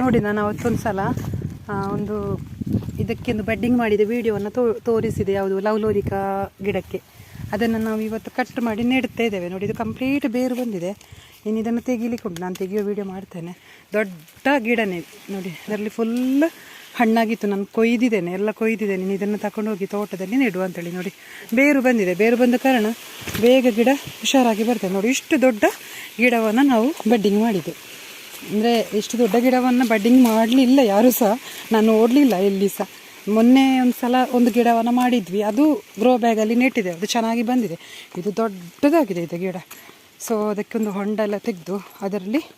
ನೋಡಿ, ನಾನು ಅವತ್ತೊಂದು ಸಲ ಒಂದು ಇದಕ್ಕೆಂದು ಬೆಡ್ಡಿಂಗ್ ಮಾಡಿದ ವಿಡಿಯೋವನ್ನು ತೋ, ತೋರಿಸಿದೆ. ಯಾವುದು? ಲವ್ಲೋರಿಕ ಗಿಡಕ್ಕೆ. ಅದನ್ನು ನಾವು ಇವತ್ತು ಕಟ್ ಮಾಡಿ ನೆಡ್ತಾ ಇದ್ದೇವೆ. ನೋಡಿ, ಇದು ಕಂಪ್ಲೀಟ್ ಬೇರು ಬಂದಿದೆ. ಇನ್ನು ಇದನ್ನು ತೆಗೀಲಿಕ್ಕೆ ನಾನು ತೆಗಿಯೋ ವೀಡಿಯೋ ಮಾಡ್ತೇನೆ. ದೊಡ್ಡ ಗಿಡನೇ ನೋಡಿ, ಅದರಲ್ಲಿ ಫುಲ್ ಹಣ್ಣಾಗಿತ್ತು. ನಾನು ಕೊಯ್ದಿದ್ದೇನೆ. ಎಲ್ಲ ಕೊಯ್ದಿದ್ದೇನೆ. ನೀನು ಇದನ್ನು ತಗೊಂಡೋಗಿ ತೋಟದಲ್ಲಿ ನೆಡುವ ಅಂತೇಳಿ. ನೋಡಿ, ಬೇರು ಬಂದಿದೆ. ಬೇರು ಬಂದ ಕಾರಣ ಬೇಗ ಗಿಡ ಹುಷಾರಾಗಿ ಬರ್ತದೆ. ನೋಡಿ, ಇಷ್ಟು ದೊಡ್ಡ ಗಿಡವನ್ನು ನಾವು ಬೆಡ್ಡಿಂಗ್ ಮಾಡಿದ್ದು. ಅಂದರೆ ಇಷ್ಟು ದೊಡ್ಡ ಗಿಡವನ್ನು ಬಡ್ಡಿಂಗ್ ಮಾಡಲಿಲ್ಲ ಯಾರೂ ಸಹ. ನಾನು ನೋಡಲಿಲ್ಲ ಎಲ್ಲಿ ಸಹ. ಮೊನ್ನೆ ಒಂದು ಸಲ ಒಂದು ಗಿಡವನ್ನು ಮಾಡಿದ್ವಿ. ಅದು ಗ್ರೋ ಬ್ಯಾಗಲ್ಲಿ ನೆಟ್ಟಿದೆ. ಅದು ಚೆನ್ನಾಗಿ ಬಂದಿದೆ. ಇದು ದೊಡ್ಡದಾಗಿದೆ ಇದು ಗಿಡ. ಸೊ ಅದಕ್ಕೊಂದು ಹೊಂಡ ಎಲ್ಲ ತೆಗೆದು ಅದರಲ್ಲಿ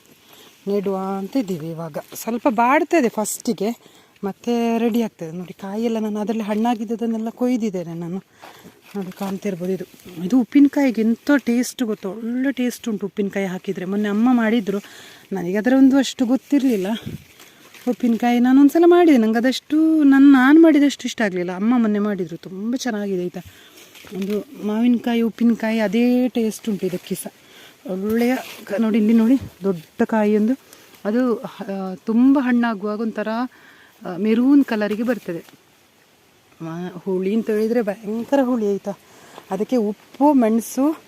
ನೆಡುವ ಅಂತ ಇದ್ದೀವಿ ಇವಾಗ. ಸ್ವಲ್ಪ ಬಾಡ್ತದೆ ಫಸ್ಟಿಗೆ ಮತ್ತೆ ರೆಡಿ ಆಗ್ತದೆ. ನೋಡಿ ಕಾಯಿಯೆಲ್ಲ ನಾನು ಅದರಲ್ಲಿ ಹಣ್ಣಾಗಿದ್ದದನ್ನೆಲ್ಲ ಕೊಯ್ದಿದ್ದೇನೆ ನಾನು. ನೋಡಿ ಕಾಣ್ತಿರ್ಬೋದು ಇದು. ಇದು ಉಪ್ಪಿನಕಾಯಿಗೆ ಎಂಥ ಟೇಸ್ಟ್ ಗೊತ್ತು. ಒಳ್ಳೆ ಟೇಸ್ಟ್ ಉಂಟು ಉಪ್ಪಿನಕಾಯಿ ಹಾಕಿದರೆ. ಮೊನ್ನೆ ಅಮ್ಮ ಮಾಡಿದರು. ನನಗೆ ಅದರ ಒಂದು ಅಷ್ಟು ಗೊತ್ತಿರಲಿಲ್ಲ. ಉಪ್ಪಿನಕಾಯಿ ನಾನು ಒಂದು ಸಲ ಮಾಡಿದೆ. ನಂಗೆ ಅದಷ್ಟು ನನ್ನ ನಾನು ಮಾಡಿದಷ್ಟು ಇಷ್ಟ ಆಗಲಿಲ್ಲ. ಅಮ್ಮ ಮೊನ್ನೆ ಮಾಡಿದರು. ತುಂಬ ಚೆನ್ನಾಗಿದೆ ಆಯಿತಾ. ಒಂದು ಮಾವಿನಕಾಯಿ, ಉಪ್ಪಿನಕಾಯಿ ಅದೇ ಟೇಸ್ಟ್ ಉಂಟು ಇದಕ್ಕೆ ಸಹ ಒಳ್ಳೆಯ ನೋಡಿ ಇಲ್ಲಿ ನೋಡಿ, ದೊಡ್ಡ ಕಾಯಿಯೊಂದು. ಅದು ತುಂಬ ಹಣ್ಣಾಗುವಾಗ ಒಂಥರ ಮೆರೂನ್ ಕಲರಿಗೆ ಬರ್ತದೆ. ಹುಳಿ ಅಂತ ಹೇಳಿದರೆ ಭಯಂಕರ ಹುಳಿ ಆಯಿತಾ. ಅದಕ್ಕೆ ಉಪ್ಪು, ಮೆಣಸು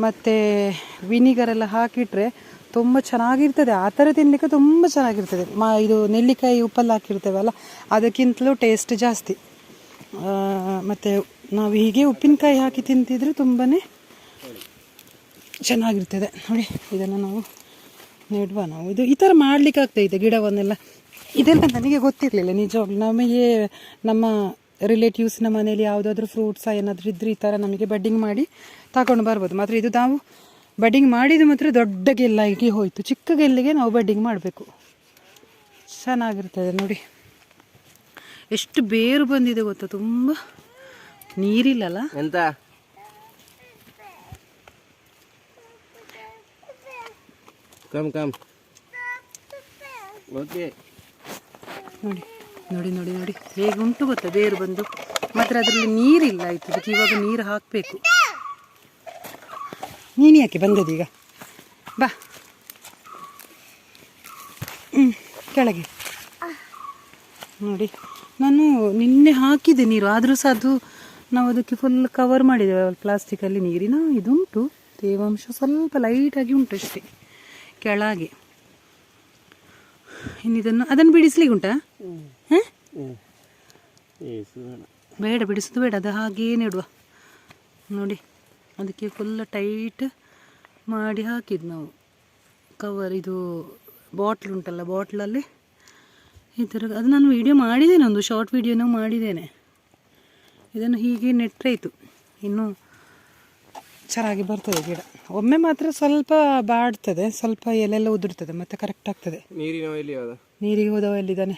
ಮತ್ತು ವಿನಿಗರ್ ಎಲ್ಲ ಹಾಕಿಟ್ರೆ ತುಂಬ ಚೆನ್ನಾಗಿರ್ತದೆ. ಆ ಥರ ತಿನ್ನಲಿಕ್ಕೆ ತುಂಬ ಚೆನ್ನಾಗಿರ್ತದೆ. ಮಾ, ಇದು ನೆಲ್ಲಿಕಾಯಿ ಉಪ್ಪಲ್ಲಿ ಹಾಕಿರ್ತೇವಲ್ಲ ಅದಕ್ಕಿಂತಲೂ ಟೇಸ್ಟ್ ಜಾಸ್ತಿ. ಮತ್ತು ನಾವು ಹೀಗೆ ಉಪ್ಪಿನಕಾಯಿ ಹಾಕಿ ತಿಂತಿದ್ರೆ ತುಂಬಾ ಚೆನ್ನಾಗಿರ್ತದೆ. ನೋಡಿ, ಇದನ್ನು ನಾವು ನೆಡುವ ನಾವು. ಇದು ಈ ಥರ ಮಾಡಲಿಕ್ಕೆ ಆಗ್ತಾಯಿದೆ ಗಿಡವನ್ನೆಲ್ಲ. ಇದೆಲ್ಲ ನನಗೆ ಗೊತ್ತಿರಲಿಲ್ಲ ನಿಜವಾಗ್ಲೂ. ನಮಗೆ ನಮ್ಮ ರಿಲೇಟಿವ್ಸ್ನ ಮನೇಲಿ ಯಾವುದಾದ್ರೂ ಫ್ರೂಟ್ಸ ಏನಾದರೂ ಇದ್ರೆ ಈ ಥರ ನಮಗೆ ಬಡ್ಡಿಂಗ್ ಮಾಡಿ ತಗೊಂಡು ಬರ್ಬೋದು. ಮಾತ್ರ ಇದು ನಾವು ಬಡ್ಡಿಂಗ್ ಮಾಡಿದ ಮಾತ್ರ ದೊಡ್ಡ ಗೆಲ್ಲಾಗಿ ಹೋಯಿತು. ಚಿಕ್ಕ ಗೆಲ್ಲಿಗೆ ನಾವು ಬಡ್ಡಿಂಗ್ ಮಾಡಬೇಕು. ಚೆನ್ನಾಗಿರ್ತದೆ ನೋಡಿ. ಎಷ್ಟು ಬೇರು ಬಂದಿದೆ ಗೊತ್ತಾ ತುಂಬ. ನೀರಿಲ್ಲಲ್ಲ? ಎಂತ? ಕಮ್ ಕಮ್ ಓಕೆ ನೋಡಿ. ನೋಡಿ ನೋಡಿ ನೋಡಿ. ಹೇಗೆ ಉಂಟು ಗೊತ್ತಾ? ಬೇರು ಬಂದು. ಮಾತ್ರ ಅದರಲ್ಲಿ ನೀರಿಲ್ಲ ಆಯ್ತು. ಅದಕ್ಕೆ ಇವಾಗ ನೀರು ಹಾಕಬೇಕು. ನೀನು ಯಾಕೆ ಬಂದದೀಗ ಬಾ. ಹ್ಞೂ ಕೆಳಗೆ. ನೋಡಿ, ನಾನು ನಿನ್ನೆ ಹಾಕಿದೆ ನೀರು. ಆದರೂ ಸಹ ಅದು ನಾವು ಅದಕ್ಕೆ ಫುಲ್ ಕವರ್ ಮಾಡಿದ್ದೇವೆ. ಪ್ಲಾಸ್ಟಿಕಲ್ಲಿ ನೀರಿನ ಇದುಂಟು. ತೇವಾಂಶ ಸ್ವಲ್ಪ ಲೈಟಾಗಿ ಉಂಟು ಅಷ್ಟೇ. ಕೆಳಗೆ. ಇನ್ನಿದನ್ನು ಅದನ್ನು ಬಿಡಿಸ್ಲಿಕ್ಕೆ ಉಂಟಾ? ಹಾಂ? ಬೇಡ ಬಿಡಿಸೋದು ಬೇಡ. ಅದು ಹಾಗೇ ನೆಡುವ. ನೋಡಿ ಅದಕ್ಕೆ ಫುಲ್ ಟೈಟ್ ಮಾಡಿ ಹಾಕಿದ್ದು ನಾವು. ಕವರ್ ಇದು ಬಾಟ್ಲ್ ಉಂಟಲ್ಲ ಬಾಟ್ಲಲ್ಲಿ ಈ ಥರ ಅದು ನಾನು ವೀಡಿಯೋ ಮಾಡಿದ್ದೇನೆ ಒಂದು ಶಾರ್ಟ್ ವೀಡಿಯೋನೂ ಮಾಡಿದ್ದೇನೆ. ಇದನ್ನು ಹೀಗೆ ನೆಟ್ಟರಾಯಿತು ಇನ್ನು ಚೆನ್ನಾಗಿ ಬರ್ತದೆ ಗಿಡ. ಒಮ್ಮೆ ಮಾತ್ರ ಸ್ವಲ್ಪ ಬಾಡ್ತದೆ ಸ್ವಲ್ಪ ಎಲೆಲ್ಲ ಉದುರ್ತದೆ ಮತ್ತೆ ಕರೆಕ್ಟ್ ಆಗ್ತದೆ. ನೀರಿನ ಎಲ್ಲಿ ಹೋದ ನೀರಿಗೆ ಹೋದವ ಎಲ್ಲಿದ್ದಾನೆ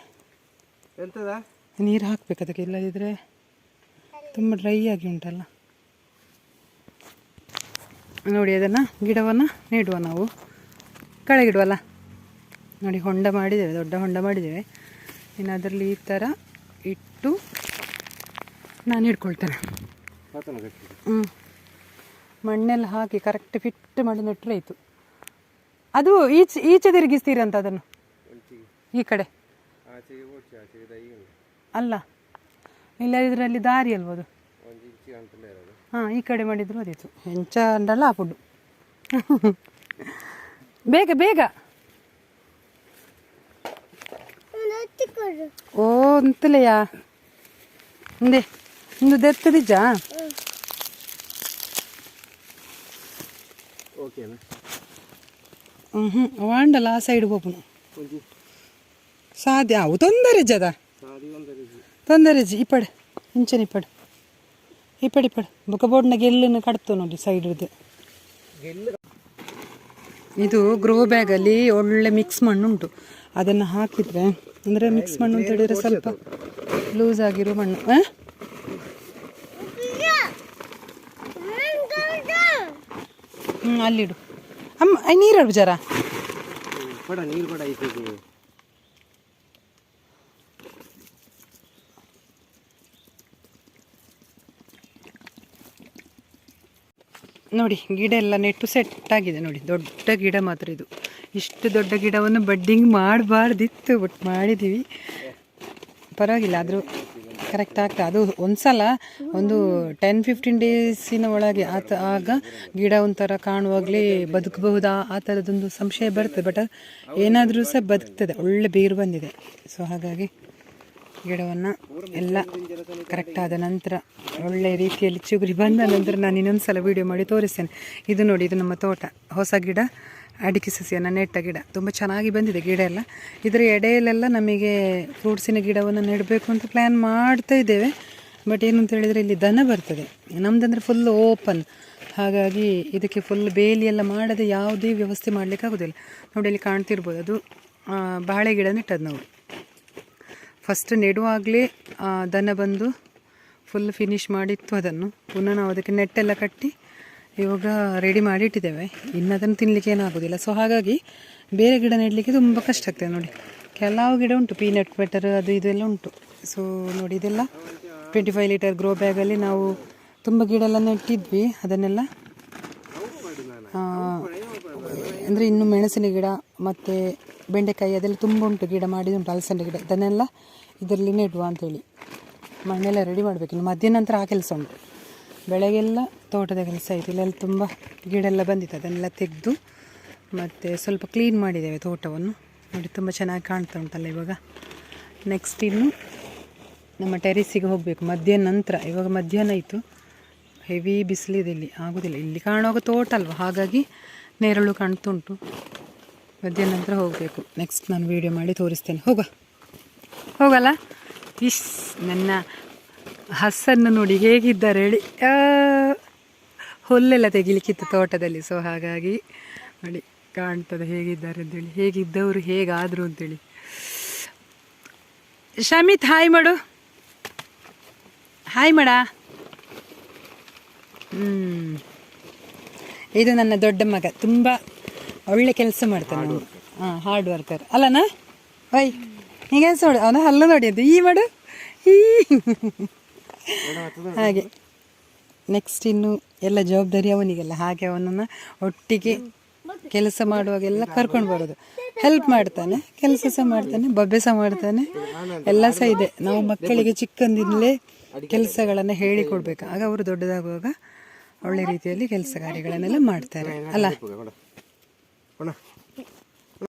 ಎಂತದ? ನೀರು ಹಾಕ್ಬೇಕು ಅದಕ್ಕೆ ಇಲ್ಲದಿದ್ದರೆ ತುಂಬ ಡ್ರೈ ಆಗಿ ಉಂಟಲ್ಲ. ನೋಡಿ ಅದನ್ನು ಗಿಡವನ್ನು ನೆಡುವ ನಾವು. ಕೆಳಗಿಡುವಲ್ಲ? ನೋಡಿ ಹೊಂಡ ಮಾಡಿದ್ದೇವೆ ದೊಡ್ಡ ಹೊಂಡ ಮಾಡಿದ್ದೇವೆ. ಇನ್ನು ಅದರಲ್ಲಿ ಈ ಥರ ಇಟ್ಟು ನಾನು ಇಟ್ಕೊಳ್ತೇನೆ ಹ್ಞೂ ಮಣ್ಣೆಲ್ಲ ಹಾಕಿ ಕರೆಕ್ಟ್ ಫಿಟ್ ಮಾಡಿ ನೆಟ್ಟರೆ ಆಯಿತು. ಅದು ಈಚೆ ಈಚೆ ತಿರುಗಿಸ್ತೀರಂತ ಅದನ್ನು? ಈ ಕಡೆ? ಅಲ್ಲ ಇಲ್ಲ ಇದರಲ್ಲಿ ದಾರಿ ಅಲ್ಬೋದು ಹಾಂ ಈ ಕಡೆ ಮಾಡಿದ್ರು ಅದಿತ್ತು ಹೆಂಚ ಅಂಡಲ್ಲ ಆ ಫುಡ್ಡು ಬೇಗ ಬೇಗ. ಓ ಅಂತಲೆಯಾ ಒಂದೇ ಒಂದು ದೆತ್ತದಿಜ್ಜ ಓಕೆನಾ ಹ್ಞೂ ಹ್ಞೂ ವಾಂಡಲ್ಲ ಆ ಸೈಡ್ ಹೋಗ್ನು ಒಂಜಿ ಸಾಧ್ಯ ಅವು. ತೊಂದರೆ ಜದ. ತೊಂದರೆ ಜಿ. ಇಪ್ಪಡು ಇಂಚನ ಇಪ್ಪಡು ಇಪ್ಪಡು ಬುಕ ಬೋರ್ಡ್ನ ಗೆಲ್ಲನ್ನು ಕಡ್ತು ನೋಡಿ ಸೈಡ್ ಇದು ಇದು ಗ್ರೋ ಬ್ಯಾಗಲ್ಲಿ ಒಳ್ಳೆ ಮಿಕ್ಸ್ ಮಣ್ಣು ಉಂಟು. ಅದನ್ನು ಹಾಕಿದರೆ ಅಂದರೆ ಮಿಕ್ಸ್ ಮಣ್ಣು ಅಂತ ಹೇಳಿದರೆ ಸ್ವಲ್ಪ ಲೂಸ್ ಆಗಿರೋ ಮಣ್ಣು. ಹ್ಞೂ ಅಲ್ಲಿಡು ಅಮ್ಮ ಐ ನೀರು ಜರ. ನೀರು ಪಡ ಐತೆ ನೋಡಿ ಗಿಡ ಎಲ್ಲ ನೆಟ್ಟು ಸೆಟ್ ಆಗಿದೆ ನೋಡಿ. ದೊಡ್ಡ ಗಿಡ ಮಾತ್ರ ಇದು. ಇಷ್ಟು ದೊಡ್ಡ ಗಿಡವನ್ನು ಬಡ್ಡಿಂಗ್ ಮಾಡಬಾರ್ದಿತ್ತು ಬಟ್ ಮಾಡಿದ್ದೀವಿ ಪರವಾಗಿಲ್ಲ ಆದರೂ ಕರೆಕ್ಟ್ ಆಗ್ತದೆ ಅದು ಒಂದ್ಸಲ ಒಂದು ಟೆನ್ ಫಿಫ್ಟೀನ್ ಡೇಸಿನ ಒಳಗೆ ಆತ ಆಗ ಗಿಡ ಒಂಥರ ಕಾಣುವಾಗಲೇ ಬದುಕಬಹುದಾ? ಆ ಥರದೊಂದು ಸಂಶಯ ಬರ್ತದೆ ಬಟ್ ಏನಾದರೂ ಸಹ ಬದುಕ್ತದೆ. ಒಳ್ಳೆ ಬೇರು ಬಂದಿದೆ. ಸೊ ಹಾಗಾಗಿ ಗಿಡವನ್ನು ಎಲ್ಲ ಕರೆಕ್ಟಾದ ನಂತರ ಒಳ್ಳೆ ರೀತಿಯಲ್ಲಿ ಚಿಗುರಿ ಬಂದ ನಂತರ ನಾನು ಇನ್ನೊಂದು ಸಲ ವೀಡಿಯೋ ಮಾಡಿ ತೋರಿಸ್ತೇನೆ. ಇದು ನೋಡಿ, ಇದು ನಮ್ಮ ತೋಟ. ಹೊಸ ಗಿಡ. ಅಡಿಕೆ ಸಸಿಯನ್ನು ನೆಟ್ಟ ಗಿಡ. ತುಂಬ ಚೆನ್ನಾಗಿ ಬಂದಿದೆ ಗಿಡ ಎಲ್ಲ. ಇದರ ಎಡೆಯಲ್ಲೆಲ್ಲ ನಮಗೆ ಫ್ರೂಟ್ಸಿನ ಗಿಡವನ್ನು ನೆಡಬೇಕು ಅಂತ ಪ್ಲ್ಯಾನ್ ಮಾಡ್ತಾ ಇದ್ದೇವೆ. ಬಟ್ ಏನು ಅಂತ ಹೇಳಿದರೆ ಇಲ್ಲಿ ದನ ಬರ್ತದೆ. ನಮ್ಮದಂದ್ರೆ ಫುಲ್ ಓಪನ್ ಹಾಗಾಗಿ ಇದಕ್ಕೆ ಫುಲ್ ಬೇಲಿ ಎಲ್ಲ ಮಾಡದೆ ಯಾವುದೇ ವ್ಯವಸ್ಥೆ ಮಾಡಲಿಕ್ಕೆ ಆಗೋದಿಲ್ಲ. ನೋಡಿ, ಇಲ್ಲಿ ಕಾಣ್ತಿರ್ಬೋದು ಅದು ಬಾಳೆ ಗಿಡ ನೆಟ್ಟದ್ದು ನಾವು. ಫಸ್ಟ್ ನೆಡುವಾಗಲೇ ದನ ಬಂದು ಫುಲ್ ಫಿನಿಶ್ ಮಾಡಿತ್ತು ಅದನ್ನು. ಪುನಃ ನಾವು ಅದಕ್ಕೆ ನೆಟ್ಟೆಲ್ಲ ಕಟ್ಟಿ ಇವಾಗ ರೆಡಿ ಮಾಡಿ ಇಟ್ಟಿದ್ದೇವೆ ಇನ್ನು ಅದನ್ನು ತಿನ್ನಲಿಕ್ಕೆ ಏನಾಗೋದಿಲ್ಲ. ಸೊ ಹಾಗಾಗಿ ಬೇರೆ ಗಿಡ ನೆಡಲಿಕ್ಕೆ ತುಂಬ ಕಷ್ಟ ಆಗ್ತದೆ ನೋಡಿ. ಕೆಲವು ಗಿಡ ಉಂಟು. ಪೀನಟ್ ಬಟರ್ ಅದು ಇದೆಲ್ಲ ಉಂಟು. ಸೊ ನೋಡಿ, ಇದೆಲ್ಲ ಟ್ವೆಂಟಿ ಫೈವ್ ಲೀಟರ್ ಗ್ರೋ ಬ್ಯಾಗಲ್ಲಿ ನಾವು ತುಂಬ ಗಿಡ ಎಲ್ಲ ನೆಟ್ಟಿದ್ವಿ. ಅದನ್ನೆಲ್ಲ ಅಂದರೆ ಇನ್ನು ಮೆಣಸಿನ ಗಿಡ ಮತ್ತು ಬೆಂಡೆಕಾಯಿ ಅದೆಲ್ಲ ತುಂಬ ಉಂಟು. ಗಿಡ ಮಾಡಿದುಂಟು ಅಲಸಂಡೆ ಗಿಡ. ಅದನ್ನೆಲ್ಲ ಇದರಲ್ಲಿ ನೆಡುವ ಅಂತೇಳಿ ಮಣ್ಣೆಲ್ಲ ರೆಡಿ ಮಾಡಬೇಕು. ಇನ್ನು ಮಧ್ಯಾಹ್ನ ನಂತರ ಆ ಕೆಲಸ ಉಂಟು. ಬೆಳಗ್ಗೆಲ್ಲ ತೋಟದ ಕೆಲಸ ಆಯಿತು ಇಲ್ಲೆಲ್ಲ ತುಂಬ ಗಿಡ ಎಲ್ಲ ಬಂದಿತ್ತು. ಅದನ್ನೆಲ್ಲ ತೆಗೆದು ಮತ್ತು ಸ್ವಲ್ಪ ಕ್ಲೀನ್ ಮಾಡಿದ್ದೇವೆ ತೋಟವನ್ನು. ನೋಡಿ ತುಂಬ ಚೆನ್ನಾಗಿ ಕಾಣ್ತಾ ಉಂಟಲ್ಲ ಇವಾಗ. ನೆಕ್ಸ್ಟ್ ಇನ್ನು ನಮ್ಮ ಟೆರಿಸಿಗೆ ಹೋಗಬೇಕು. ಮಧ್ಯಾಹ್ನ ನಂತರ. ಇವಾಗ ಮಧ್ಯಾಹ್ನ ಆಯಿತು. ಹೆವಿ ಬಿಸಿಲಿದೆ ಇಲ್ಲಿ. ಆಗೋದಿಲ್ಲ. ಇಲ್ಲಿ ಕಾಣುವಾಗ ತೋಟ ಅಲ್ವ? ಹಾಗಾಗಿ ನೆರಳು ಕಾಣ್ತುಂಟು ಮಧ್ಯಾಹ್ನ ನಂತರ ಹೋಗಬೇಕು. ನೆಕ್ಸ್ಟ್ ನಾನು ವೀಡಿಯೋ ಮಾಡಿ ತೋರಿಸ್ತೇನೆ. ಹೋಗ ಹೋಗಲ್ಲ? ಇಶ್ ನನ್ನ ಹಸ್ಸನ್ನು ನೋಡಿ ಹೇಗಿದ್ದಾರೆ ಹೇಳಿ. ಆ, ಹುಲ್ಲೆಲ್ಲ ತೆಗಿಲಿಕ್ಕಿತ್ತು ತೋಟದಲ್ಲಿ ಸೊ ಹಾಗಾಗಿ ನೋಡಿ ಕಾಣ್ತದೆ ಹೇಗಿದ್ದಾರೆ ಅಂತೇಳಿ ಹೇಗಿದ್ದವರು ಹೇಗಾದರು ಅಂತೇಳಿ ಶಮಿತ್ ಹಾಯ್ ಮಾಡು. ಹಾಯ್ ಮಾಡ. ಇದು ನನ್ನ ದೊಡ್ಡ ಮಗ ತುಂಬ ಒಳ್ಳೆ ಕೆಲಸ ಮಾಡ್ತಾನೆ ಹಾಂ ಹಾರ್ಡ್ ವರ್ಕರ್ ಅಲ್ಲನಾ? ವೈ ಹೀಗೆ ನೋಡು ಅವನು ಹಲ್ಲು ನೋಡಿ ಅದು ಈ ಮಾಡು. ಈ. ಹಾಗೆ. ನೆಕ್ಸ್ಟ್ ಇನ್ನು ಎಲ್ಲ ಜವಾಬ್ದಾರಿ ಅವನಿಗೆಲ್ಲ. ಹಾಗೆ ಅವನನ್ನು ಒಟ್ಟಿಗೆ ಕೆಲಸ ಮಾಡುವಾಗೆಲ್ಲ ಕರ್ಕೊಂಡು ಬರೋದು. ಹೆಲ್ಪ್ ಮಾಡ್ತಾನೆ ಕೆಲಸ ಸಹ ಮಾಡ್ತಾನೆ ಬಬ್ಬೆ ಸಹ ಮಾಡ್ತಾನೆ. ಎಲ್ಲ ಸಹ ಇದೆ. ನಾವು ಮಕ್ಕಳಿಗೆ ಚಿಕ್ಕಂದಿನಲೇ ಕೆಲಸಗಳನ್ನು ಹೇಳಿಕೊಡ್ಬೇಕು ಆಗ ಅವರು ದೊಡ್ಡದಾಗುವಾಗ ಒಳ್ಳೆ ರೀತಿಯಲ್ಲಿ ಕೆಲಸ ಕಾರ್ಯಗಳನ್ನೆಲ್ಲ ಮಾಡ್ತಾರೆ. ಅಲ್ಲ?